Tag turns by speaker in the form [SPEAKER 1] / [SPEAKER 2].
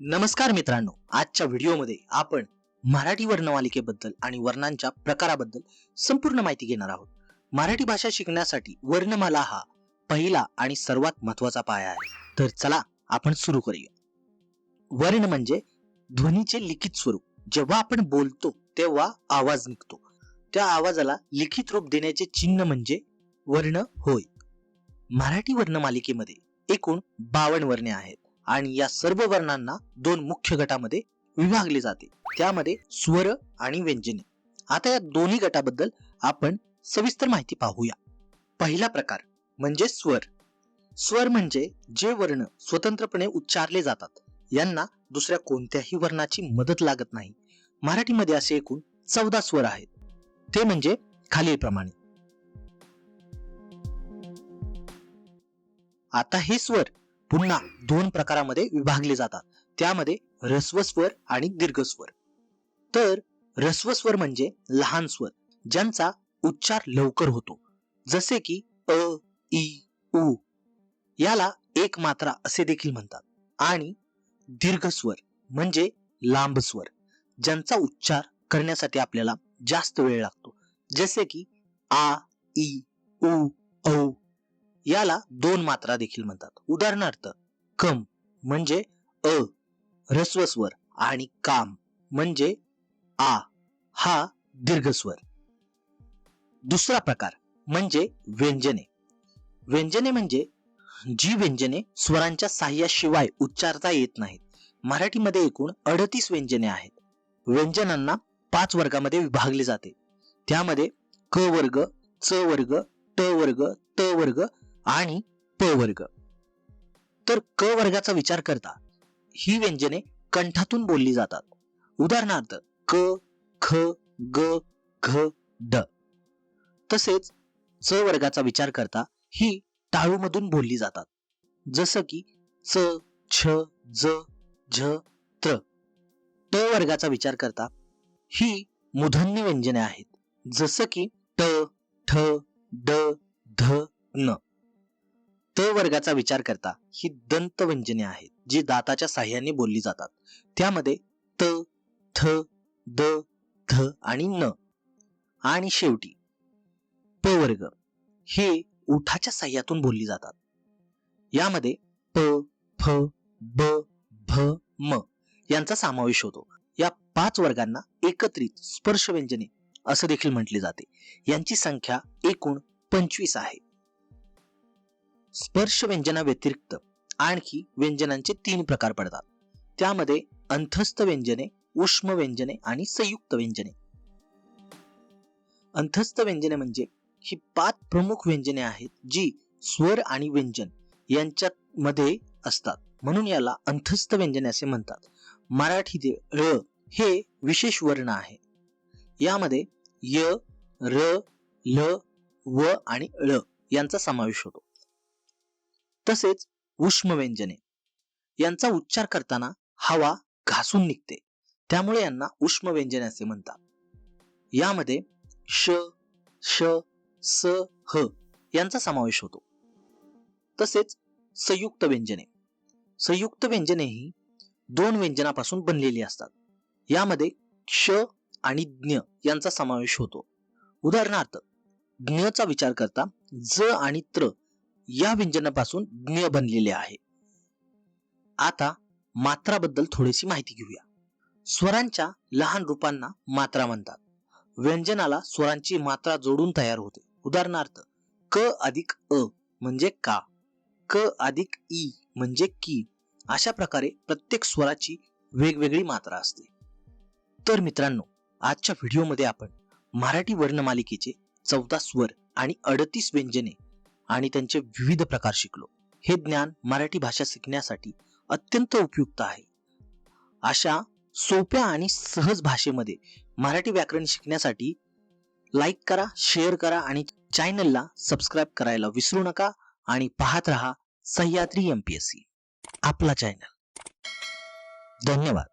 [SPEAKER 1] नमस्कार मित्रांनो. आजच्या व्हिडिओमध्ये आपण मराठी वर्णमालिकेबद्दल आणि वर्णांच्या प्रकाराबद्दल संपूर्ण माहिती घेणार आहोत. मराठी भाषा शिकण्यासाठी वर्णमाला हा पहिला आणि सर्वात महत्त्वाचा पाया आहे. तर चला आपण सुरू करूया. वर्ण म्हणजे ध्वनीचे लिखित स्वरूप. जेव्हा आपण बोलतो तेव्हा आवाज निघतो. त्या आवाजाला लिखित रूप देण्याचे चिन्ह म्हणजे वर्ण होय. मराठी वर्णमालिकेमध्ये एकूण बावन्न वर्णे आहेत. आणि या सर्व वर्णांना दोन मुख्य गटामध्ये विभागले जाते. त्यामध्ये स्वर आणि व्यंजने. आता या दोन्ही गटाबद्दल आपण सविस्तर माहिती पाहूया. पहिला प्रकार म्हणजे स्वर. स्वर म्हणजे जे वर्ण स्वतंत्रपणे उच्चारले जातात. यांना दुसऱ्या कोणत्याही वर्णाची मदत लागत नाही. मराठीमध्ये असे एकूण चौदा स्वर आहेत. ते म्हणजे खालीलप्रमाणे. आता हे स्वर पुन्हा दोन प्रकारामध्ये विभागले जातात. त्यामध्ये ऱ्हस्व स्वर आणि दीर्घ स्वर. तर ऱ्हस्व स्वर म्हणजे लहान स्वर ज्यांचा उच्चार लवकर होतो. जसे की अ इ उ. याला एक मात्रा असे देखील म्हणतात. आणि दीर्घ स्वर म्हणजे लांब स्वर ज्यांचा उच्चार करण्यासाठी आपल्याला जास्त वेळ लागतो. जसे की आ इ उ औ. याला दोन मात्रा देखील म्हणतात. उदाहरणार्थ कम म्हणजे अ ह्रस्व स्वर आणि काम म्हणजे आ हा दीर्घ स्वर दुसरा प्रकार म्हणजे व्यंजने. व्यंजने म्हणजे जी व्यंजने स्वरांच्या साह्याशिवाय उच्चारता येत नाहीत. मराठीमध्ये एकूण अडतीस व्यंजने आहेत. व्यंजनांना पाच वर्गामध्ये विभागले जाते. त्यामध्ये क वर्ग च वर्ग ट वर्ग त वर्ग आणि प वर्ग. तर क वर्गाचा विचार करता ही व्यंजने कंठातून बोलली जातात. उदाहरणार्थ क ख ग घ ड. तसेच च वर्गाचा विचार करता ही टाळूमधून बोलली जातात. जसं की च छ ज झ त्र. ट वर्गाचा विचार करता ही मूर्धन्य व्यंजने आहेत. जसं की ट ठ ड ध न. त वर्गाचा विचार करता ही दंत व्यंजने आहेत जी दाताच्या साह्याने बोलली जातात. त्यामध्ये त थ द ध आणि न. आणि शेवटी प वर्ग हे उठाच्या साह्यातून बोलली जातात. यामध्ये प फ ब भ म यांचा समावेश होतो. या पाच वर्गांना एकत्रित स्पर्श व्यंजने असं देखील म्हटले जाते. यांची संख्या एकूण पंचवीस आहे. स्पर्श व्यंजना व्यतिरिक्त आणखी व्यंजनांचे तीन प्रकार पडतात. त्यामध्ये अंथस्थ व्यंजने उष्म व्यंजने आणि संयुक्त व्यंजने. अंथस्थ व्यंजने म्हणजे ही पाच प्रमुख व्यंजने आहेत जी स्वर आणि व्यंजन यांच्यात मध्ये असतात. म्हणून याला अंथस्थ व्यंजने असे म्हणतात. मराठी ळ हे विशेष वर्ण आहे. यामध्ये य र ल व आणि ळ यांचा समावेश होतो. तसेच उष्म व्यंजने यांचा उच्चार करताना हवा घासून निघते. त्यामुळे यांना उष्म व्यंजने असे म्हणतात. यामध्ये श श स ह यांचा समावेश होतो. तसेच संयुक्त व्यंजने. संयुक्त व्यंजने ही दोन व्यंजनापासून बनलेली असतात. यामध्ये क्ष आणि ज्ञ यांचा समावेश होतो. उदाहरणार्थ ज्ञचा विचार करता ज आणि त्र या व्यंजनापासून ज्ञ बनलेले आहे. आता मात्राबद्दल थोडीशी माहिती घेऊया. स्वरांच्या लहान रूपांना मात्रा म्हणतात. व्यंजनाला स्वरांची मात्रा जोडून तयार होते. उदाहरणार्थ क अधिक अ म्हणजे का क अधिक ई म्हणजे की अशा प्रकारे प्रत्येक स्वराची वेगवेगळी मात्रा असते. तर मित्रांनो आजच्या व्हिडिओमध्ये आपण मराठी वर्णमालिकेचे चौदा स्वर आणि अडतीस व्यंजने आणि त्यांचे विविध प्रकार शिकलो. हे ज्ञान मराठी भाषा शिकण्यासाठी अत्यंत उपयुक्त आहे. अशा सोप्या आणि सहज भाषेमध्ये मराठी व्याकरण शिकण्यासाठी लाईक करा शेअर करा आणि चॅनलला सबस्क्राईब करायला विसरू नका आणि पाहत रहा सह्याद्री एमपीएससी आपला चॅनल धन्यवाद.